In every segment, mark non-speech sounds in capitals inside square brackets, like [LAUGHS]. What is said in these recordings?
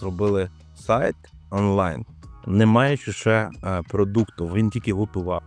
зробили сайт онлайн, не маючи ще е, продукту, він тільки готував.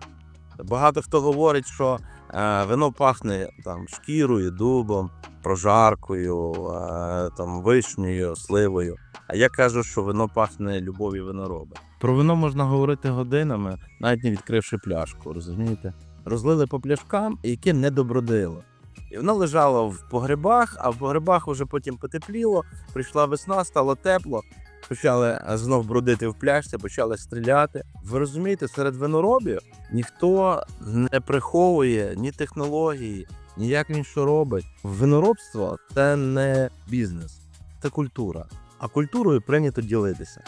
Багато хто говорить, що е, вино пахне там шкірою, дубом, прожаркою, е, там вишнею, сливою. А я кажу, що вино пахне любов'ю винороба. Про вино можна говорити годинами, навіть не відкривши пляшку, розумієте? Розлили по пляшкам, яке не добродило. І воно лежало в погребах, а в погребах вже потім потепліло, прийшла весна, стало тепло. Почали знов бродити в пляшці, почали стріляти. Ви розумієте, серед виноробів ніхто не приховує ні технології, ні як він що робить. Виноробство це не бізнес, це культура. А культурою прийнято ділитися.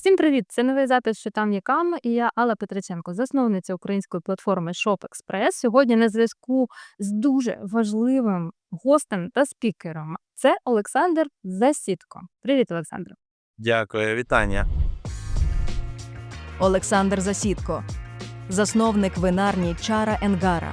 Всім привіт! Це новий запис, що там є кам, і я Алла Петриченко, засновниця української платформи ShopExpress. Сьогодні на зв'язку з дуже важливим гостем та спікером. Це Олександр Засідко. Привіт, Олександр. Дякую, вітання. Олександр Засідко, засновник винарні Чара Енгара.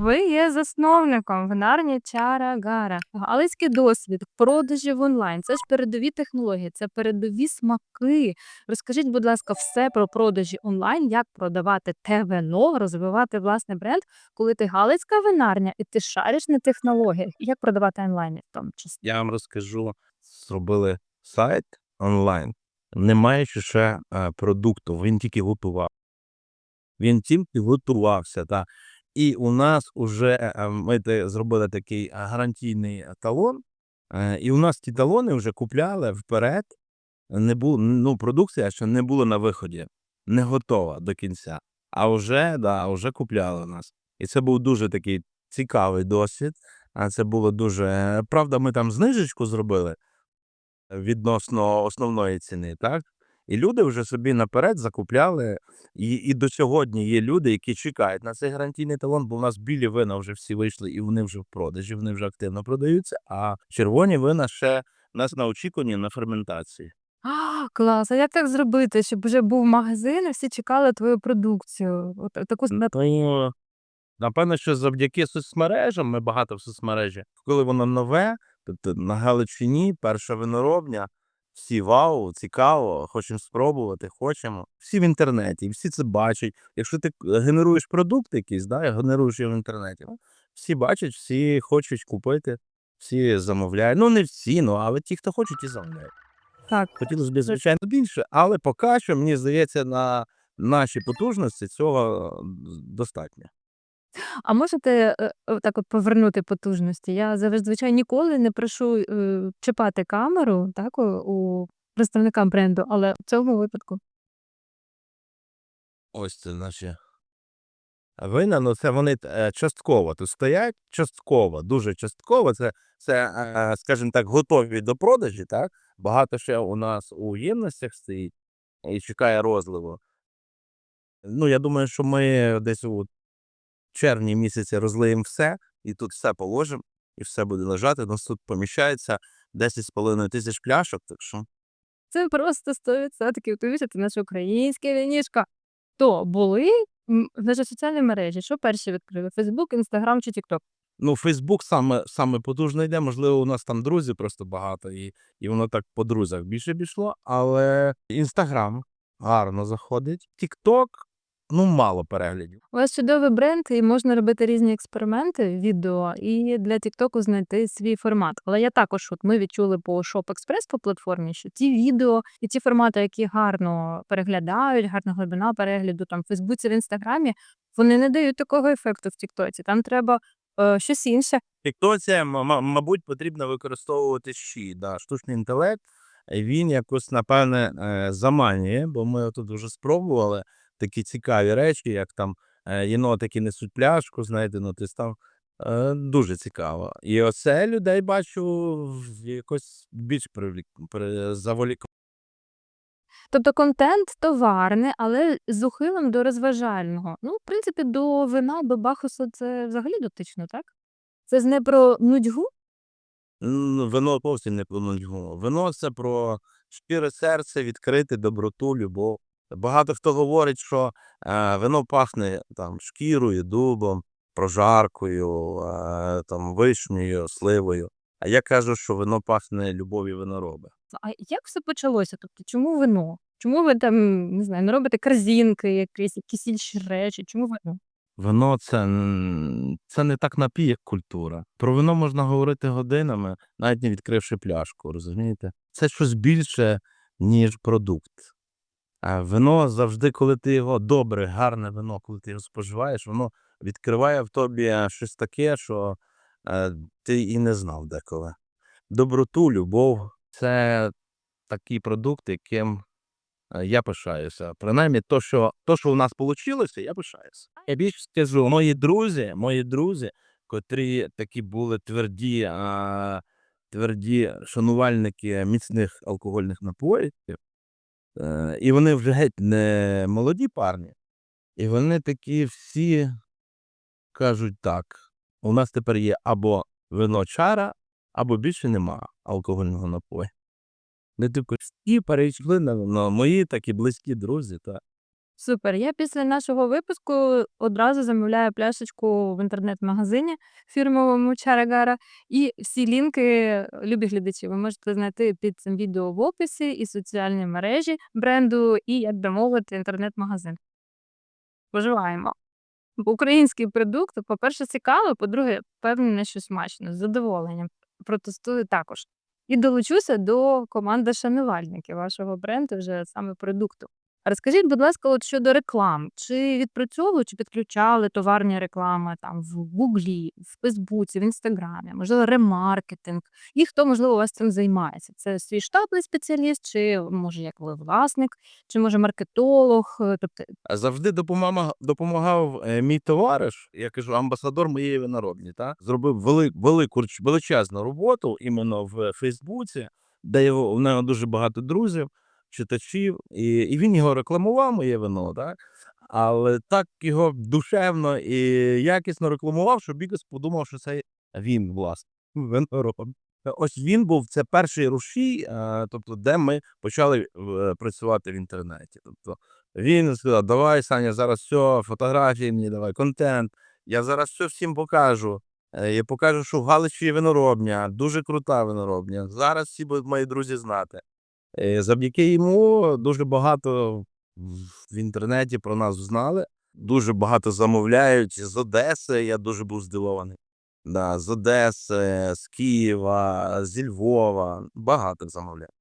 Ви є засновником винарні Чара Гара. Галицький досвід, продажів онлайн. Це ж передові технології, це передові смаки. Розкажіть, будь ласка, все про продажі онлайн, як продавати те вино, розвивати власний бренд, коли ти галицька винарня і ти шариш на технологіях, як продавати онлайн в тому числі. Я вам розкажу, зробили сайт онлайн, не маючи ще е, продукту, він тільки готував. Він тільки готувався. Та. І у нас вже ми зробили такий гарантійний талон, і у нас ті талони вже купляли вперед. Не було, ну, продукція ще не була на виході, не готова до кінця. А вже, да, вже купляли у нас. І це був дуже такий цікавий досвід. А це було дуже. Правда, ми там знижечку зробили відносно основної ціни, так? І люди вже собі наперед закупляли. І, і до сьогодні є люди, які чекають на цей гарантійний талон, бо в нас білі вина вже всі вийшли, і вони вже в продажі, вони вже активно продаються. А червоні вина ще в нас на очікуванні на ферментації. А, клас! А як так зробити, щоб вже був магазин, і всі чекали твою продукцію? От таку Тому, напевно, що завдяки соцмережам, ми багато в соцмережі, коли воно нове, тобто на Галичині перша виноробня, всі вау, цікаво, хочемо спробувати, хочемо. Всі в інтернеті, всі це бачать. Якщо ти генеруєш продукт якийсь, да, генеруєш його в інтернеті, всі бачать, всі хочуть купити, всі замовляють. Ну, не всі, ну, але ті, хто хочуть, і замовляють. так. Хотілося б, звичайно, більше, але поки що, мені здається, на наші потужності цього е, достатньо. А можете е, е, так от повернути потужності? Я зазвичай ніколи не прошу е, чіпати камеру так, у, у бренду, але в цьому випадку. Ось це наші вина, ну це вони частково тут стоять, частково, дуже частково. Це, це скажімо так, готові до продажі, так? Багато ще у нас у ємностях стоїть і чекає розливу. Ну, я думаю, що ми десь у червні місяці розлиємо все, і тут все положимо, і все буде лежати. У нас тут поміщається 10,5 тисяч пляшок, так що. Це просто 100%. Уявіть, це наше українське вінішко. То були наші соціальні мережі, що перші відкрили? Фейсбук, Інстаграм чи Тікток? Ну, Фейсбук саме, саме потужно йде. Можливо, у нас там друзі просто багато, і, і воно так по друзях більше пішло. Але Інстаграм гарно заходить. Тікток, ну, мало переглядів. У вас чудовий бренд, і можна робити різні експерименти, відео, і для Тіктоку знайти свій формат. Але я також, от ми відчули по Shop Express по платформі, що ті відео і ті формати, які гарно переглядають, гарна глибина перегляду там в Фейсбуці, в Інстаграмі, вони не дають такого ефекту в Тіктоці. Там треба е, щось інше. В Тіктоці, мабуть, потрібно використовувати щі, да, штучний інтелект. Він якось, напевне, е, заманює, бо ми тут вже спробували такі цікаві речі, як там е, єнотики несуть пляшку, знаєте, ну ти там е, дуже цікаво. І оце людей бачу якось більш привлік, заволік. Тобто контент товарний, але з ухилом до розважального. Ну, в принципі, до вина, до бахусу це взагалі дотично, так? Це ж не про нудьгу, вино зовсім не про нудьгу. Вино це про щире серце, відкрити доброту, любов. Багато хто говорить, що е, вино пахне там шкірою, дубом, прожаркою, е, там вишнею, сливою. А я кажу, що вино пахне любов'ю винороба. А як все почалося? Тобто, чому вино? Чому ви там не знаю, не робите корзинки, якісь якісь інші речі? Чому вино? Вино це, це не так напій, як культура. Про вино можна говорити годинами, навіть не відкривши пляшку, розумієте? Це щось більше, ніж продукт. А вино завжди, коли ти його добре, гарне вино, коли ти його споживаєш, воно відкриває в тобі щось таке, що е, ти і не знав деколи. Доброту, любов це такий продукт, яким е, я пишаюся. Принаймні, то, що, то, що у нас вийшло, я пишаюся. Я більше скажу, мої друзі, мої друзі, котрі такі були тверді, а, тверді шанувальники міцних алкогольних напоїв, е, і вони вже геть не молоді парні, і вони такі всі кажуть так: у нас тепер є або вино чара, або більше нема алкогольного напою. Не тільки всі перейшли на вино, мої такі близькі друзі. Та. Супер. Я після нашого випуску одразу замовляю пляшечку в інтернет-магазині фірмовому Чарагара. І всі лінки, любі глядачі, ви можете знайти під цим відео в описі і соціальні мережі бренду, і, як би мовити, інтернет-магазин. Споживаємо. Український продукт, по-перше, цікаво, по-друге, впевнена, що смачно, з задоволенням. Протестую також. І долучуся до команди шанувальників вашого бренду, вже саме продукту. Розкажіть, будь ласка, от щодо реклам, чи відпрацьовували, чи підключали товарні реклами там в Гуглі, в Фейсбуці, в Інстаграмі, можливо, ремаркетинг, і хто, можливо, у вас цим займається? Це свій штатний спеціаліст, чи може як ви власник, чи може маркетолог? Тобто Завжди допомагав, допомагав е, мій товариш, я кажу, амбасадор моєї виноробні. Та? Зробив вели, велику величезну роботу іменно в Фейсбуці, де його, в нього дуже багато друзів, читачів, і, і він його рекламував, моє вино, так? але так його душевно і якісно рекламував, що Бікос подумав, що це він, власне, [LAUGHS] винороб. Ось він був це перший рушій, е, тобто, де ми почали е, працювати в інтернеті. Тобто він сказав: давай, Саня, зараз все, фотографії мені, давай, контент. Я зараз все всім покажу. Е, Я покажу, що в Галичі є виноробня, дуже крута виноробня. Зараз всі будуть мої друзі знати. Е, Завдяки йому дуже багато в- інтернеті про нас знали. Дуже багато замовляють з Одеси. Я дуже був здивований. Да, з Одеси, з Києва, зі Львова. Багато замовляють.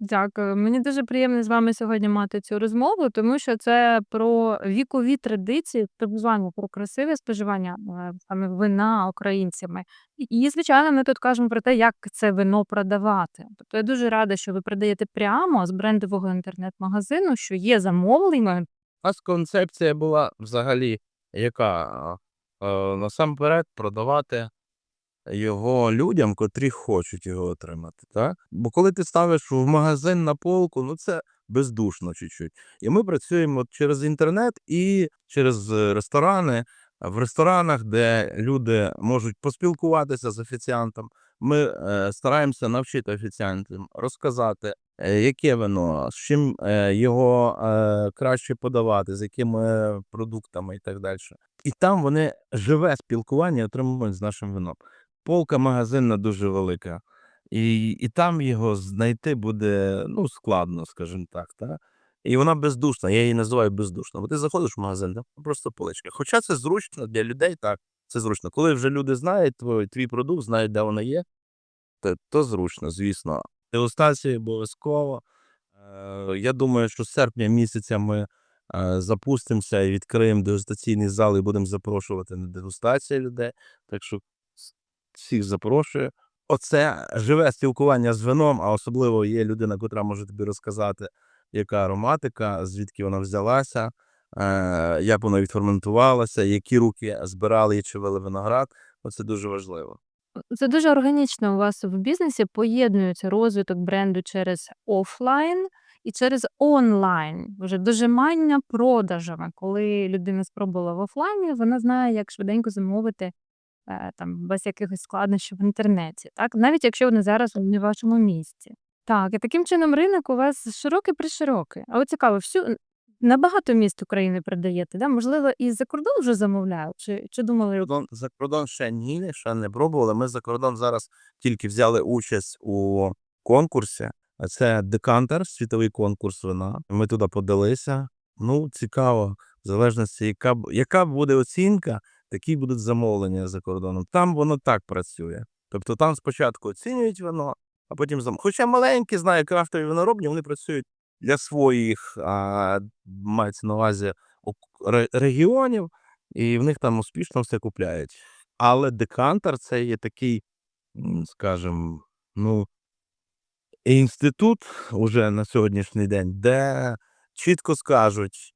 Дякую. Мені дуже приємно з вами сьогодні мати цю розмову, тому що це про вікові традиції, так звано про красиве споживання е, саме вина українцями. І, звичайно, ми тут кажемо про те, як це вино продавати. Тобто я дуже рада, що ви продаєте прямо з брендового інтернет-магазину, що є замовлення. У нас концепція була взагалі, яка е, насамперед продавати його людям, котрі хочуть його отримати. Так? Бо коли ти ставиш в магазин на полку, ну це бездушно чуть-чуть. І ми працюємо через інтернет і через е, ресторани. В ресторанах, де люди можуть поспілкуватися з офіціантом, ми е, стараємося навчити офіціантів розказати, е, яке вино, з чим його краще подавати, з якими продуктами і так далі. І там вони живе спілкування отримують з нашим вином. Полка магазинна дуже велика, і, і там його знайти буде ну, складно, скажімо так. Та? І вона бездушна, я її називаю бездушна. Бо ти заходиш в магазин, там просто поличка. Хоча це зручно для людей, так, це зручно. Коли вже люди знають твій, твій продукт, знають, де вона є, то, то зручно, звісно. Дегустація обов'язково. Е, я думаю, що з серпня місяця ми е, запустимося і відкриємо дегустаційний зал і будемо запрошувати на дегустацію людей. Так що всіх запрошую. Оце живе спілкування з вином, а особливо є людина, котра може тобі розказати, яка ароматика, звідки вона взялася, е, як вона відферментувалася, які руки збирали і чи вели виноград. Оце дуже важливо. Це дуже органічно у вас в бізнесі поєднується розвиток бренду через офлайн і через онлайн. Вже дожимання продажами. Коли людина спробувала в офлайні, вона знає, як швиденько замовити е, там без якихось складнощів в інтернеті, так навіть якщо вони зараз не в вашому місті. Так, і таким чином ринок у вас широкий приширокий. А от цікаво, всю на багато міст України продаєте, да? Можливо, і за кордон вже замовляють, чи, чи думали кордон за кордон ще ні, ще не пробували. Ми за кордон зараз тільки взяли участь у конкурсі. Це декантер, світовий конкурс вина. Ми туди подалися. Ну, цікаво, в залежності, яка, б- яка буде оцінка, такі будуть замовлення за кордоном. Там воно так працює. Тобто там спочатку оцінюють вино, а потім зам... Хоча маленькі, знаю, крафтові виноробні, вони працюють для своїх, а, мається на увазі регіонів, і в них там успішно все купляють. Але декантер це є такий, скажімо, ну, інститут уже на сьогоднішній день, де чітко скажуть,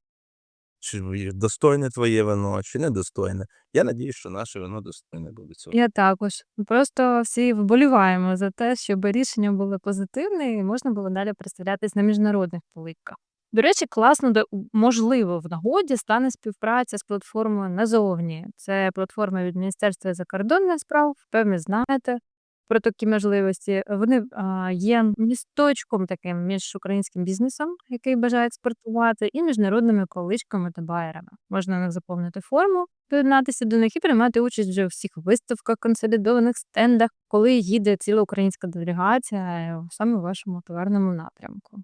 чи достойне твоє вино, чи недостойне. Я надію, що наше вино достойне буде цього. Я також. Просто всі вболіваємо за те, щоб рішення було позитивне і можна було далі представлятись на міжнародних поликах. До речі, класно, де можливо в нагоді стане співпраця з платформою назовні. Це платформа від Міністерства закордонних справ. Певне, знаєте про такі можливості. Вони а, є місточком таким між українським бізнесом, який бажає експортувати, і міжнародними колишками та байерами. Можна на них заповнити форму, доєднатися до них і приймати участь вже у всіх виставках, консолідованих стендах, коли їде ціла українська делегація е, саме в вашому товарному напрямку.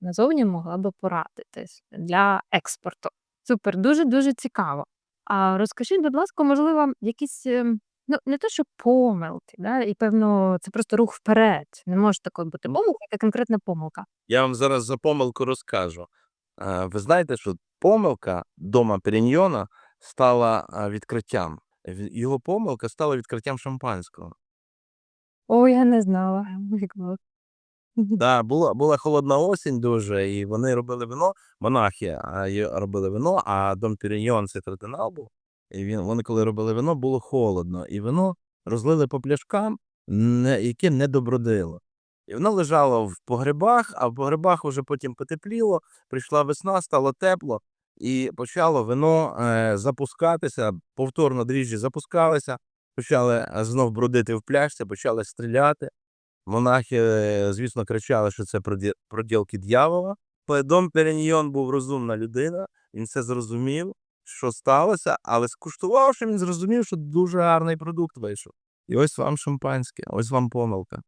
Назовні могла би порадитись для експорту. Супер, дуже дуже цікаво. А розкажіть, будь ласка, можливо, якісь ем, ну не то, що помилки, да, і певно, це просто рух вперед. Не може такої бути помилки, яка конкретна помилка. Я вам зараз за помилку розкажу. Е, Ви знаєте, що помилка дома Періньйона стала а, відкриттям. В- Його помилка стала відкриттям шампанського. О, я не знала. [LAUGHS] Як було. Да, була, була холодна осінь дуже, і вони робили вино, монахи а, й- робили вино, а дом Періньйон це кардинал був. І він, вони, коли робили вино, було холодно. І вино розлили по пляшкам, не, яке не добродило. І воно лежало в погребах, а в погребах вже потім потепліло, прийшла весна, стало тепло, і почало вино е, запускатися, повторно дріжджі запускалися, почали е, знов бродити в пляшці, почали стріляти. Монахи, е, звісно, кричали, що це проді- проділки дьявола. Дом Періньйон був розумна людина, він це зрозумів, що сталося, але скуштувавши, він зрозумів, що дуже гарний продукт вийшов. І ось вам шампанське, ось вам помилка.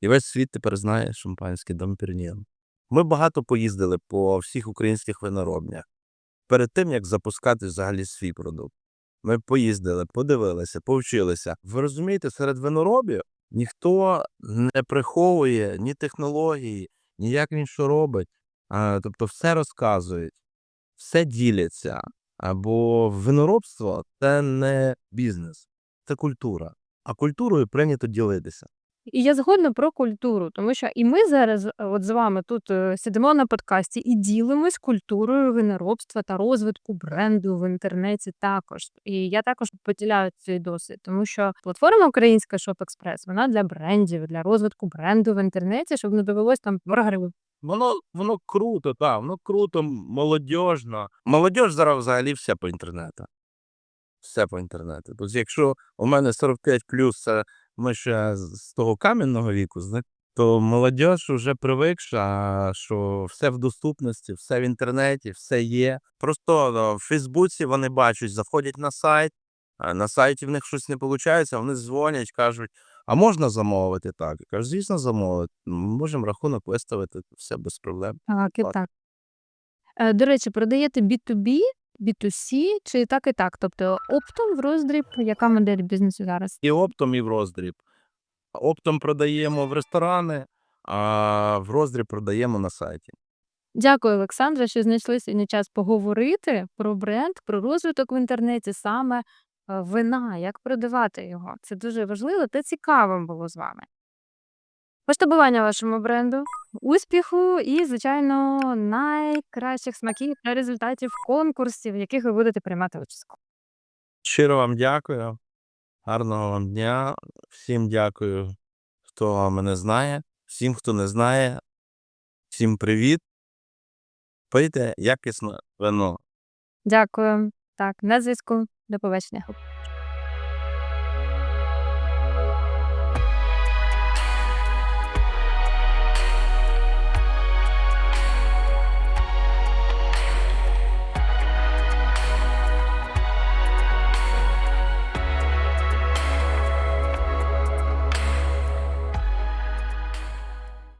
І весь світ тепер знає шампанське Дом Ми багато поїздили по всіх українських виноробнях перед тим, як запускати взагалі свій продукт. Ми поїздили, подивилися, повчилися. Ви розумієте, серед виноробів ніхто не приховує ні технології, ні як він що робить. Тобто все розказують, все діляться. Або виноробство це не бізнес, це культура. А культурою прийнято ділитися. І я згодна про культуру, тому що і ми зараз, е, от з вами тут е, сидимо на подкасті і ділимось культурою виноробства та розвитку бренду в інтернеті також. І я також поділяю цей досвід, тому що платформа українська Shop Express, вона для брендів, для розвитку бренду в інтернеті, щоб не довелось там прогрив. Воно, воно круто, так, воно круто, молодіжно. Молодіж зараз взагалі все по інтернету. Все по інтернету. Тобто, якщо у мене 45 плюс, це ми ще з того кам'яного віку, то молодіж вже привикша, що все в доступності, все в інтернеті, все є. Просто в Фейсбуці вони бачать, заходять на сайт, а на сайті в них щось не виходить, вони дзвонять, кажуть, а можна замовити так? Я кажу, звісно, замовити. Ми можемо рахунок виставити, все без проблем. Так, і Так. так. Е, До речі, продаєте B2B, B2C чи так і так? Тобто оптом в роздріб, яка модель бізнесу зараз? І оптом, і в роздріб. Оптом продаємо в ресторани, а в роздріб продаємо на сайті. Дякую, Олександра, що знайшли сьогодні час поговорити про бренд, про розвиток в інтернеті, саме е, вина, як продавати його. Це дуже важливо та цікаво було з вами. Масштабування вашому бренду, успіху і, звичайно, найкращих смаків та результатів конкурсів, в яких ви будете приймати участь. Щиро вам дякую. Гарного вам дня. Всім дякую, хто мене знає. Всім, хто не знає, всім привіт. Пийте якісне вино. Дякую. Так, на зв'язку. До побачення.